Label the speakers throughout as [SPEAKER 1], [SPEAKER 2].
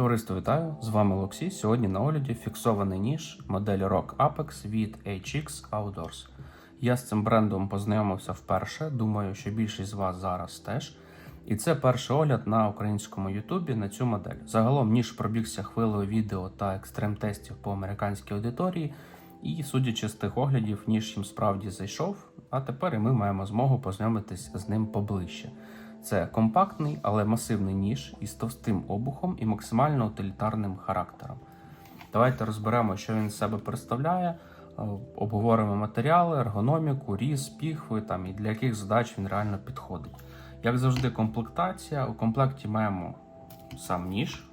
[SPEAKER 1] Товариство вітаю! З вами Олексій. Сьогодні на огляді фіксований ніж моделі Rock Apex від HX Outdoors. Я з цим брендом познайомився вперше. Думаю, що більшість з вас зараз теж. І це перший огляд на українському Ютубі на цю модель. Загалом ніж пробігся хвилею відео та екстрем-тестів по американській аудиторії. І судячи з тих оглядів, ніж їм справді зайшов. А тепер і ми маємо змогу познайомитись з ним поближче. Це компактний, але масивний ніж із товстим обухом і максимально утилітарним характером. Давайте розберемо, що він з себе представляє, е, обговоримо матеріали, ергономіку, різ, піхви там, і для яких задач він реально підходить. Як завжди, комплектація. У комплекті маємо сам ніж.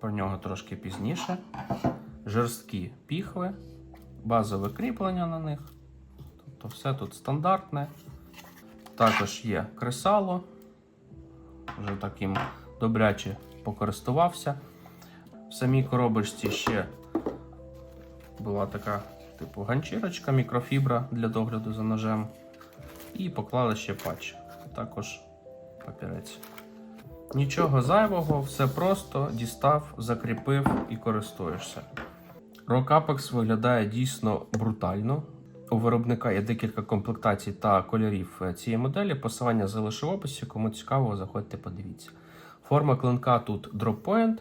[SPEAKER 1] Про нього трошки пізніше. Жорсткі піхви, базове кріплення на них. Тобто все тут стандартне. Також є кресало. Вже таким добряче покористувався. В самій коробочці ще була така, типу, ганчірочка, мікрофібра для догляду за ножем. І поклали ще патч. Також папірець. Нічого зайвого, все просто дістав, закріпив і користуєшся. Apex виглядає дійсно брутально. У виробника є декілька комплектацій та кольорів е, цієї моделі. Посилання залишу в описі. Кому цікаво, заходьте, подивіться. Форма клинка тут Point,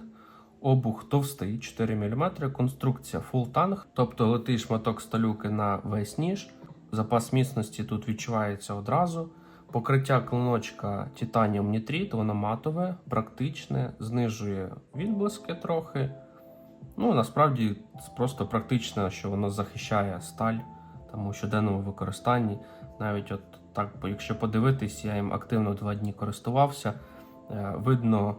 [SPEAKER 1] обух товстий 4 мм, конструкція Full Tang, тобто литий шматок сталюки на весь ніж. Запас міцності тут відчувається одразу. Покриття клиночка Titanium Nitrit, воно матове, практичне, знижує відблиски трохи. Ну, насправді просто практично, що воно захищає сталь там у щоденному використанні. Навіть от так, якщо подивитись, я їм активно два дні користувався. Е, Видно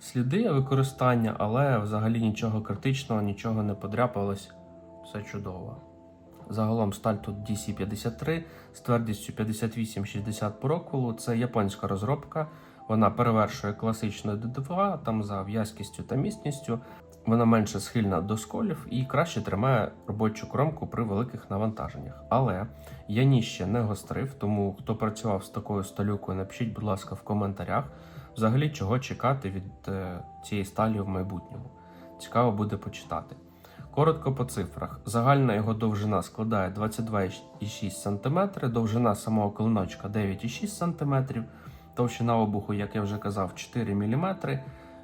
[SPEAKER 1] сліди використання, але взагалі нічого критичного, нічого не подряпалось. Все чудово. Загалом сталь тут DC53 з твердістю 58-60 по рокулу. Це японська розробка. Вона перевершує класичну D2 там за в'язкістю та міцністю. Вона менше схильна до сколів і краще тримає робочу кромку при великих навантаженнях. Але я ніж ще не гострив, тому хто працював з такою сталюкою, напишіть, будь ласка, в коментарях, взагалі чого чекати від е, цієї сталі в майбутньому. Цікаво буде почитати. Коротко по цифрах. Загальна його довжина складає 22,6 см, довжина самого клиночка 9,6 см, товщина обуху, як я вже казав, 4 мм,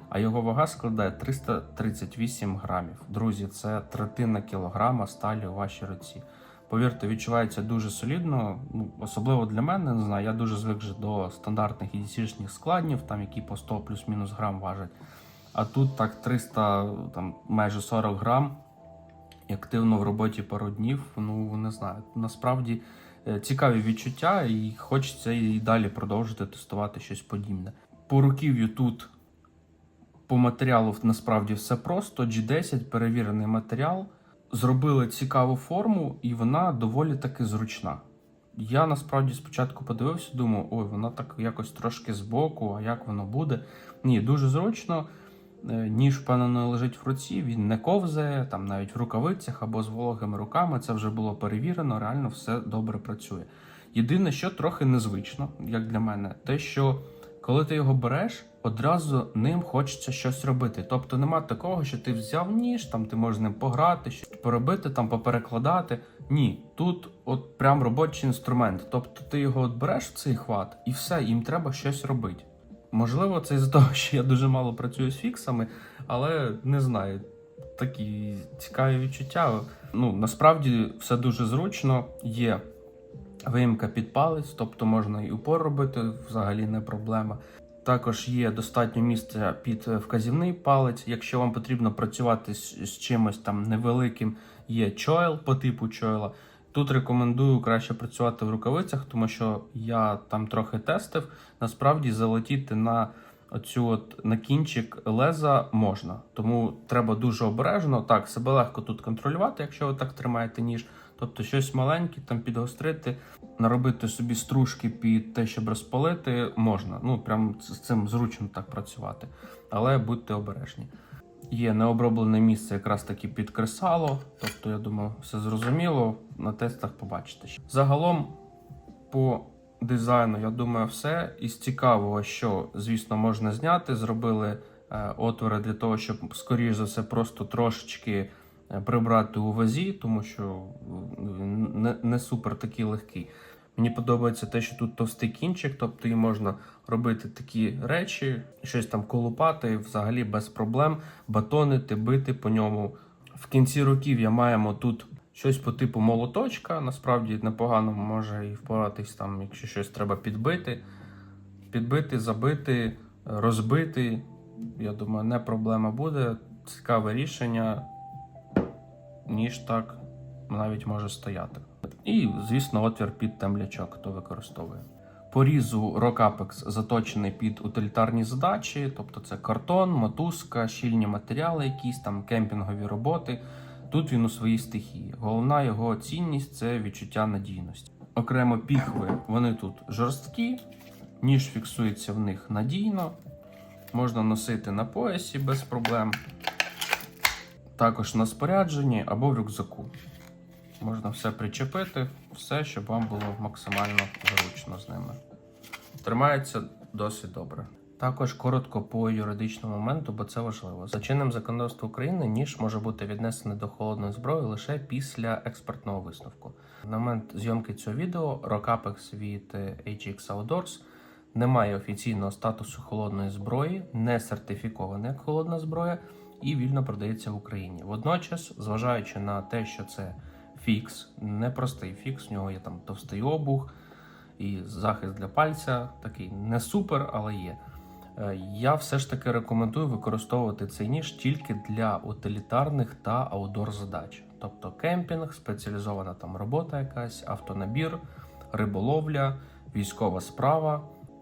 [SPEAKER 1] а його вага складає 338 грамів. Друзі, це третина кілограма сталі у вашій руці. Повірте, відчувається дуже солідно, ну, особливо для мене, не знаю, я дуже звик вже до стандартних EDC-шних складнів, там які по 100 плюс-мінус грам важать. А тут так 300, там майже 40 грам і активно в роботі пару днів. Ну не знаю. Насправді цікаві відчуття, і хочеться і далі продовжити тестувати щось подібне. По руків'ю тут по матеріалу насправді все просто. G10 перевірений матеріал. Зробили цікаву форму, і вона доволі таки зручна. Я насправді спочатку подивився, думав, ой, вона так якось трошки збоку, а як воно буде. Ні, дуже зручно. Е, Ніж, впевнено, лежить в руці, він не ковзає, там навіть в рукавицях або з вологими руками. Це вже було перевірено, реально все добре працює. Єдине, що трохи незвично, як для мене, те, що коли ти його береш, одразу ним хочеться щось робити. Тобто нема такого, що ти взяв ніж, там ти можеш ним пограти, щось поробити, там поперекладати. Ні, тут от прям робочий інструмент. Тобто ти його от береш в цей хват, і все, їм треба щось робити. Можливо, це із-за того, що я дуже мало працюю з фіксами, але не знаю. Такі цікаві відчуття. Ну, насправді все дуже зручно. Є виїмка під палець, тобто можна і упор робити, взагалі не проблема. Також є достатньо місця під вказівний палець. Якщо вам потрібно працювати з, з чимось там невеликим, є чойл по типу чойла. Тут рекомендую краще працювати в рукавицях, тому що я там трохи тестив. Насправді залетіти на оцю от на кінчик леза можна. Тому треба дуже обережно. Так, себе легко тут контролювати, якщо ви так тримаєте ніж. Тобто щось маленьке там підгострити, наробити собі стружки під те, щоб розпалити, можна. Ну прям з цим зручно так працювати. Але будьте обережні. Є необроблене місце якраз таки під кресало, тобто, я думаю, все зрозуміло. На тестах побачите. Загалом, по дизайну, я думаю, все. Із цікавого, що, звісно, можна зняти, зробили е, отвори для того, щоб, скоріш за все, просто трошечки е, прибрати у вазі, тому що не, не супер такий легкий. Мені подобається те, що тут товстий кінчик, тобто і можна робити такі речі, щось там колупати взагалі без проблем, батонити, бити по ньому. В кінці років я маємо тут щось по типу молоточка. Насправді непогано може і впоратись там, якщо щось треба підбити. Підбити, забити, розбити. Я думаю, не проблема буде. Цікаве рішення, ніж так навіть може стояти. І, звісно, отвір під темлячок, хто використовує. Порізу Rockapex заточений під утилітарні задачі, тобто це картон, мотузка, щільні матеріали, якісь там кемпінгові роботи. Тут він у своїй стихії. Головна його цінність це відчуття надійності. Окремо піхви, вони тут жорсткі, ніж фіксується в них надійно, можна носити на поясі без проблем, також на спорядженні або в рюкзаку. Можна все причепити, все, щоб вам було максимально зручно з ними. Тримається досить добре. Також коротко по юридичному моменту, бо це важливо. За чинним законодавством України ніж може бути віднесений до холодної зброї лише після експертного висновку. На момент зйомки цього відео Rockapex від HX Outdoors не має офіційного статусу холодної зброї, не сертифікована як холодна зброя і вільно продається в Україні. Водночас, зважаючи на те, що це фікс, непростий фікс, в нього є там товстий обух і захист для пальця, такий не супер, але є. Е, Я все ж таки рекомендую використовувати цей ніж тільки для утилітарних та аудор задач, тобто кемпінг, спеціалізована там робота якась, автонабір, риболовля, військова справа,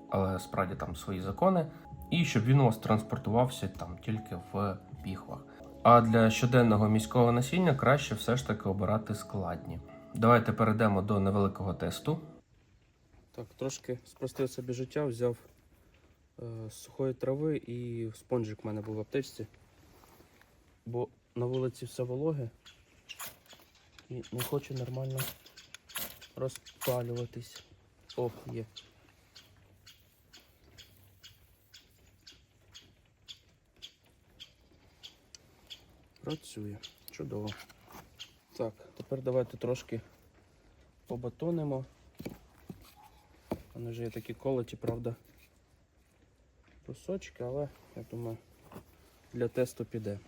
[SPEAKER 1] але справді там свої закони, і щоб він у вас транспортувався там тільки в піхвах. А для щоденного міського насіння краще все ж таки обирати складні. Давайте перейдемо до невеликого тесту. Так, трошки спростив собі життя, взяв е, сухої трави і спонжик в мене був в аптечці. Бо на вулиці все вологе і не хоче нормально розпалюватись. О, є. Працює. Чудово. Так, тепер давайте трошки побатонимо. Вони вже є такі колоті, правда, кусочки, але я думаю, для тесту піде.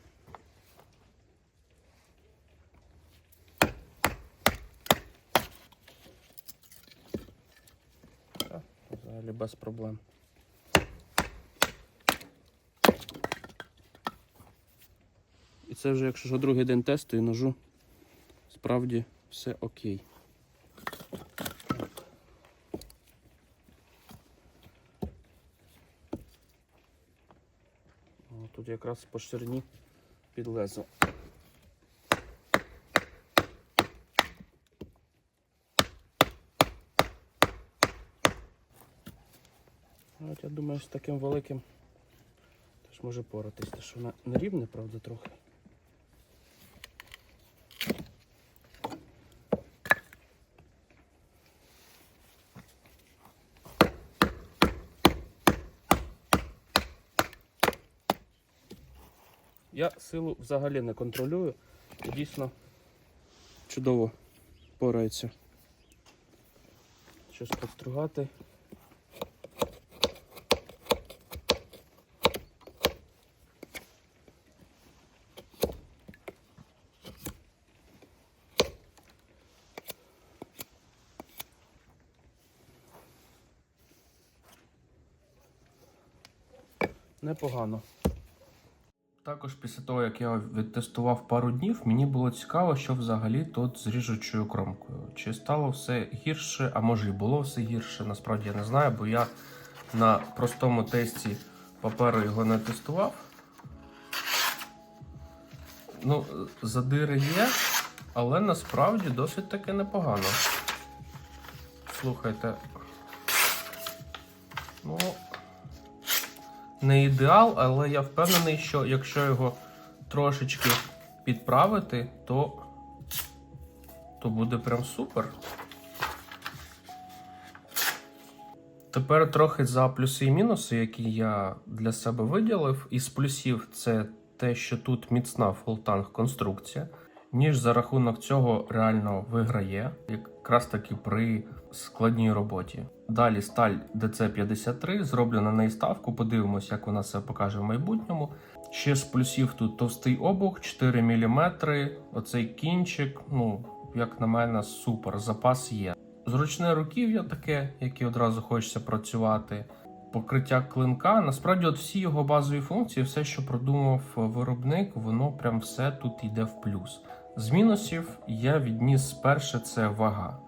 [SPEAKER 1] Так, взагалі без проблем. І це вже, якщо другий день тесту і ножу, справді все окей. Тут якраз по ширині під лезо. От я думаю, з таким великим теж може поратись, те що вона нерівне, правда, трохи. Я силу взагалі не контролюю. Дійсно чудово порається. Щось підстругати. Непогано. Також після того, як я відтестував пару днів, мені було цікаво, що взагалі тут з ріжучою кромкою. Чи стало все гірше, а може і було все гірше, насправді я не знаю, бо я на простому тесті паперу його не тестував. Ну, задири є, але насправді досить таки непогано. Слухайте. Ну, не ідеал, але я впевнений, що якщо його трошечки підправити, то, то буде прям супер. Тепер трохи за плюси і мінуси, які я для себе виділив. Із плюсів це те, що тут міцна фултанг конструкція, ніж за рахунок цього реально виграє, якраз таки при складній роботі. Далі сталь DC53, зроблю на неї ставку, подивимось, як вона себе покаже в майбутньому. Ще з плюсів тут товстий обух, 4 мм, оцей кінчик, ну, як на мене, супер, запас є. Зручне руків'я таке, яке одразу хочеться працювати. Покриття клинка. Насправді, от всі його базові функції, все, що продумав виробник, воно прям все тут йде в плюс. З мінусів я відніс перше це вага.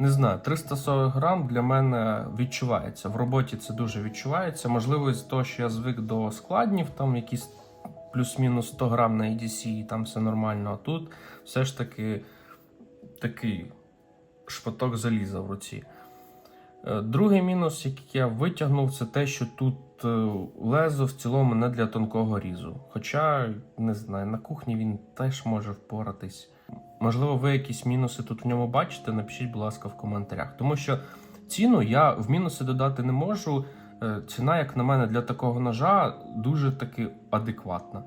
[SPEAKER 1] Не знаю, 340 грам для мене відчувається. В роботі це дуже відчувається. Можливо, з того, що я звик до складнів, там якісь плюс-мінус 100 грам на EDC, і там все нормально. А тут все ж таки такий шпаток заліза в руці. Е, Другий мінус, який я витягнув, це те, що тут е, лезо в цілому не для тонкого різу. Хоча, не знаю, на кухні він теж може впоратись. Можливо, ви якісь мінуси тут в ньому бачите, напишіть, будь ласка, в коментарях. Тому що ціну я в мінуси додати не можу. Е, Ціна, як на мене, для такого ножа дуже таки адекватна.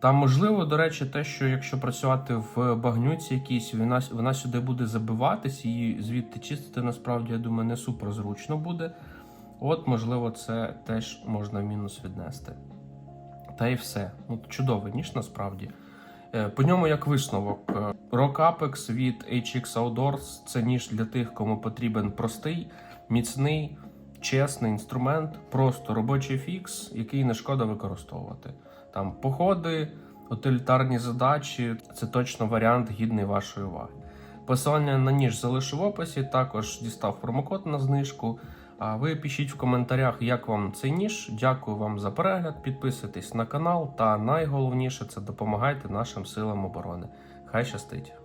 [SPEAKER 1] Там можливо, до речі, те, що якщо працювати в багнюці якійсь, вона, вона сюди буде забиватись, і звідти чистити, насправді, я думаю, не супер зручно буде. От, можливо, це теж можна в мінус віднести. Та й все. Ну, чудовий ніж насправді. Е, По ньому як висновок. е, Rock Apex від HX Outdoors це ніж для тих, кому потрібен простий, міцний, чесний інструмент, просто робочий фікс, який не шкода використовувати. Там походи, утилітарні задачі це точно варіант гідний вашої уваги. Посилання на ніж залишу в описі, також дістав промокод на знижку. А ви пишіть в коментарях, як вам цей ніж. Дякую вам за перегляд. Підписуйтесь на канал, та найголовніше це допомагайте нашим силам оборони. Хай щастить!